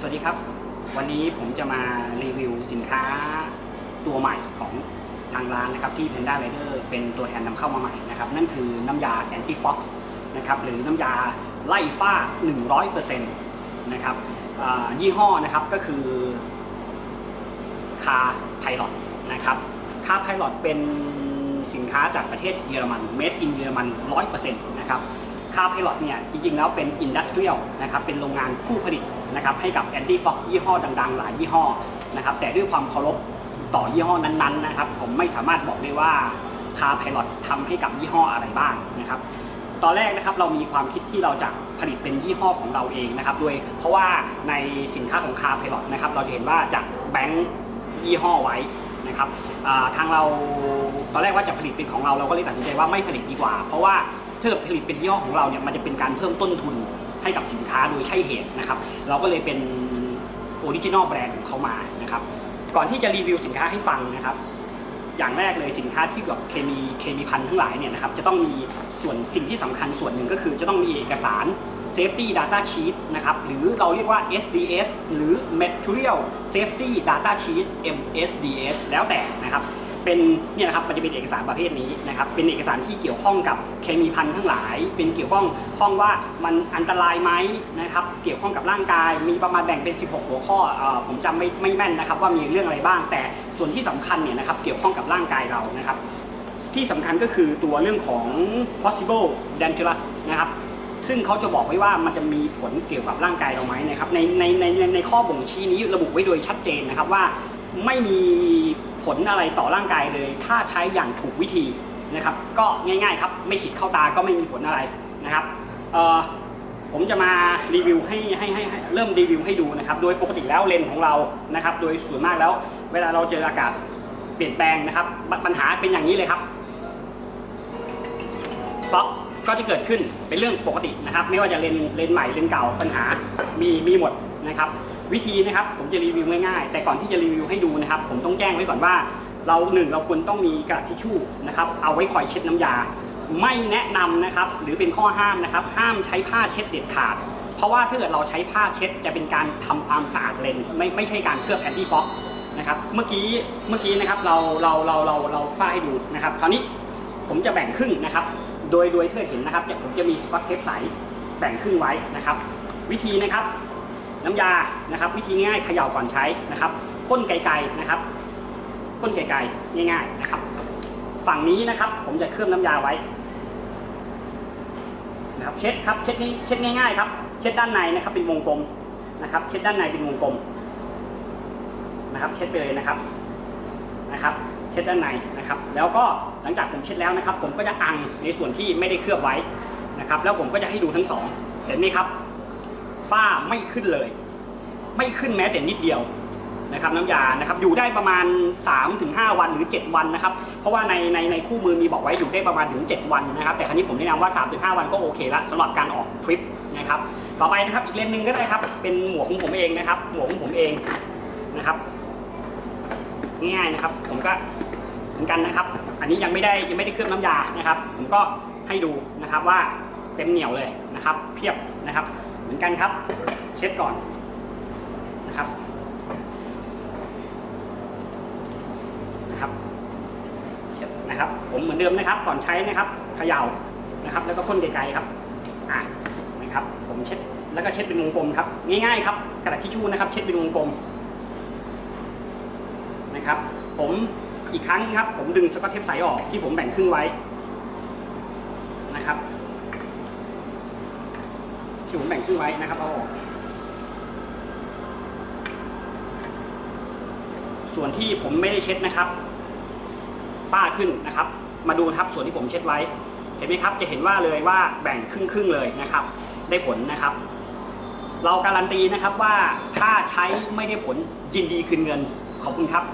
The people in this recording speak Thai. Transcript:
สวัสดีครับ วันนี้ผมจะมารีวิวสินค้าตัวใหม่ของทางร้านนะครับที่ Panda Rider เป็นตัวแทนนำเข้ามาใหม่นะครับนั่นคือน้ำยา Anti Fox นะครับหรือน้ำยาไล่ฝ้า 100%นะครับยี่ห้อนะครับก็คือคาไพลอตนะครับคาไพลอตเป็นสินค้าจากประเทศเยอรมัน Made in เยอรมัน 100%นะครับ คาร์ไพลอตเนี่ยจริงๆแล้วเป็นอินดัสเทรียลนะครับเป็นโรงงานผู้ผลิตนะครับให้กับแอนตี้ฟ็อกยี่ห้อดังๆ หลายยี่ห้อนะครับแต่ด้วยความเคารพต่อยี่ห้อนั้นๆนะครับผมไม่สามารถบอกได้ว่าคาร์ไพลอตทำให้กับยี่ห้ออะไรบ้างนะครับตอนแรกนะครับเรามีความคิดที่เราจะผลิตเป็นยี่ห้อของเราเองนะครับด้วยเพราะว่าในสินค้าของคาร์ไพลอตนะครับเราจะเห็นว่าจะแบงค์ยี่ห้อไว้นะครับทางเราตอนแรกว่าจะผลิตเป็นของเราเราก็เลยตัดสินใจว่าไม่ผลิตดีกว่า เพราะว่า ถ้าเกิดผลิตเป็นยี่ห้อของเราเนี่ยมันจะเป็นการเพิ่มต้นทุนให้กับสินค้าโดยใช่เหตุนะครับเราก็เลยเป็นออริจินอลแบรนด์ของเขามานะครับก่อนที่จะรีวิวสินค้าให้ฟังนะครับ อย่างแรกเลยสินค้าที่เกี่ยวกับเคมีเคมีพันทั้งหลายเนี่ยนะครับจะต้องมีส่วนสิ่งที่สำคัญส่วนหนึ่งก็คือจะต้องมีเอกสาร Safety Data Sheet นะครับหรือเราเรียกว่า SDS หรือ Material Safety Data Sheet MSDS แล้วแต่นะครับ เป็นเนี่ยนะครับมันจะเป็นเอกสารประเภทนี้นะครับเป็นเอกสารที่เกี่ยวข้องกับเคมีพันธุ์ทั้งหลาย เป็นเกี่ยวข้องข้องว่ามันอันตรายไหมนะครับเกี่ยวข้องกับร่างกาย มีประมาณแบ่งเป็น 16 หัวข้ออผมจำไม่ไม่แม่นนะครับว่ามีเรื่องอะไรบ้าง แต่ส่วนที่สำคัญเนี่ยนะครับเกี่ยวข้องกับร่างกายเรานะครับที่สำคัญก็คือตัวเรื่องของ possible dangerous นะครับซึ่งเขาจะบอกไว้ว่ามันจะมีผลเกี่ยวกับร่างกายเราไหมนะครับในในในในในข้อบ่งชี้นี้ระบุไว้โดยชัดเจนนะครับว่า ไม่มีผลอะไรต่อร่างกายเลย ถ้าใช้อย่างถูกวิธีนะครับ ก็ง่ายๆครับไม่ฉีดเข้าตาก็ไม่มีผลอะไรนะครับผมจะมารีวิวให้ให้ให้เริ่มรีวิวให้ดูนะครับ โดยปกติแล้วเลนของเรานะครับ โดยส่วนมากแล้ว เวลาเราเจออากาศเปลี่ยนแปลงนะครับปปัญหาเป็นอย่างนี้เลยครับฟ็อกก็จะเกิดขึ้นเป็นเรื่องปกตินะครับ ไม่ว่าจะเลนเลนใหม่เลนเก่าปัญหามีมีหมดนะครับ วิธีนะครับผมจะรีวิวง่ายๆ แต่ก่อนที่จะรีวิวให้ดูนะครับ ผมต้องแจ้งไว้ก่อนว่า เราหนึ่งเราควรต้องมีกระดาษทิชชู่นะครับ เอาไว้คอยเช็ดน้ำยา ไม่แนะนำนะครับ หรือเป็นข้อห้ามนะครับ ห้ามใช้ผ้าเช็ดเด็ดขาด เพราะว่าถ้าเกิดเราใช้ผ้าเช็ดจะเป็นการทำความสะอาดเลนไม่ไม่ใช่การเคลือบแอนตี้ฟ็อกนะครับ เมื่อกี้เมื่อกี้นะครับเราเราเราเราเราฝ้าให้ดูนะครับ คราวนี้ผมจะแบ่งครึ่งนะครับ โดยโดยเธอเห็นนะครับผมจะมีสกอตเทปใสแบ่งครึ่งไว้นะครับ วิธีนะครับ น้ำยานะครับวิธีง่ายเขย่าก่อนใช้นะครับพ่นไกลๆนะครับพ่นไกลๆง่ายๆนะครับ ฝั่งนี้นะครับผมจะเคลือบน้ำยาไว้นะครับเช็ดครับเช็ดนี้เช็ดง่ายๆครับเช็ดด้านในนะครับเป็นวงกลมนะครับ เช็ดด้านในเป็นวงกลมนะครับ เช็ดไปเลยนะครับนะครับ เช็ดด้านในนะครับ แล้วก็หลังจากผมเช็ดแล้วนะครับ ผมก็จะอังในส่วนที่ไม่ได้เคลือบไว้นะครับ แล้วผมก็จะให้ดูทั้งสองเห็นไหมครับ ฝ้าไม่ขึ้นเลย ไม่ขึ้นแม้แต่นิดเดียวนะครับน้ำยานะครับอยู่ได้ประมาณ 3-5 วันหรือ 7 วันนะครับเพราะว่าในในในคู่มือมีบอกไว้อยู่ได้ประมาณถึง 7 วันนะครับแต่ครั้นี้ผมแนะนำว่า 3-5 วันก็โอเคละสำหรับการออกทริปนะครับต่อไปนะครับอีกเลนส์หนึ่งก็ได้ครับเป็นหมวกของผมเองนะครับหมวกของผมเองนะครับง่ายๆนะครับผมก็เหมือนกันนะครับ อันนี้ยังไม่ได้ยังไม่ได้เคลือบน้ำยานะครับ ผมก็ให้ดูนะครับว่าเต็มเหนียวเลยนะครับ เพียบนะครับ เหมือนกันครับ เช็ดก่อนนะครับนะครับเช็ดนะครับ ผมเหมือนเดิมนะครับ ก่อนใช้นะครับเขย่านะครับ แล้วก็พ่นไกลๆครับอ่านะครับ ผมเช็ดแล้วก็เช็ดเป็นวงกลมครับ ง่ายๆครับกระดาษทิชชู่นะครับ เช็ดเป็นวงกลมนะครับ ผมอีกครั้งครับ ผมดึงสกอตเทปใสออกที่ผมแบ่งครึ่งไว้นะครับ ผมแบ่งครึ่งไว้นะครับเอาออกส่วนที่ผมไม่ได้เช็ดนะครับฝ้าขึ้นนะครับ มาดูนะครับส่วนที่ผมเช็ดไว้ เห็นไหมครับจะเห็นว่าเลยว่าแบ่งครึ่งครึ่งๆเลยนะครับ ได้ผลนะครับ เราการันตีนะครับว่าถ้าใช้ไม่ได้ผลยินดีคืนเงินขอบคุณครับ